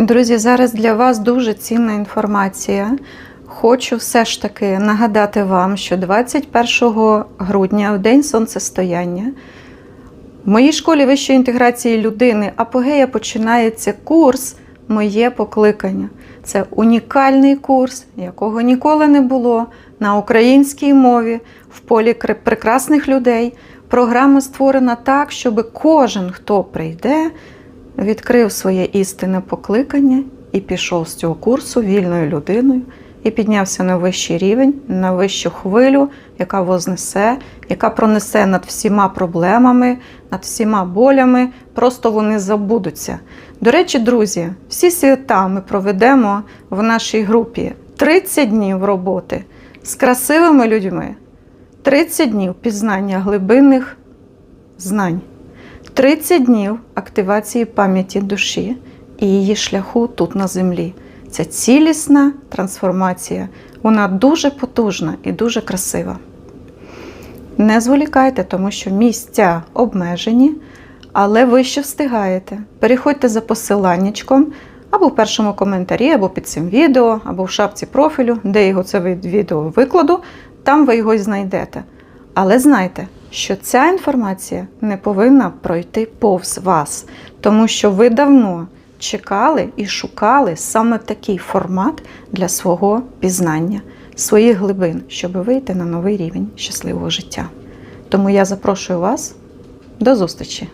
Друзі, зараз для вас дуже цінна інформація. Хочу все ж таки нагадати вам, що 21 грудня, в день сонцестояння, в моїй школі вищої інтеграції людини Апогея починається курс Моє покликання. Це унікальний курс, якого ніколи не було на українській мові, в полі прекрасних людей. Програма створена так, щоб кожен, хто прийде, відкрив своє істинне покликання і пішов з цього курсу вільною людиною і піднявся на вищий рівень, на вищу хвилю, яка вознесе, яка пронесе над всіма проблемами, над всіма болями. Просто вони забудуться. До речі, друзі, всі свята ми проведемо в нашій групі 30 днів роботи з красивими людьми, 30 днів пізнання глибинних знань. 30 днів активації пам'яті душі і її шляху тут на землі. Це цілісна трансформація. Вона дуже потужна і дуже красива. Не зволікайте, тому що місця обмежені, але ви ще встигаєте. Переходьте за посиланнячком або в першому коментарі, або під цим відео, або в шапці профілю, де його це відео викладу, там ви його й знайдете. Але знайте, що ця інформація не повинна пройти повз вас, тому що ви давно чекали і шукали саме такий формат для свого пізнання, своїх глибин, щоб вийти на новий рівень щасливого життя. Тому я запрошую вас до зустрічі!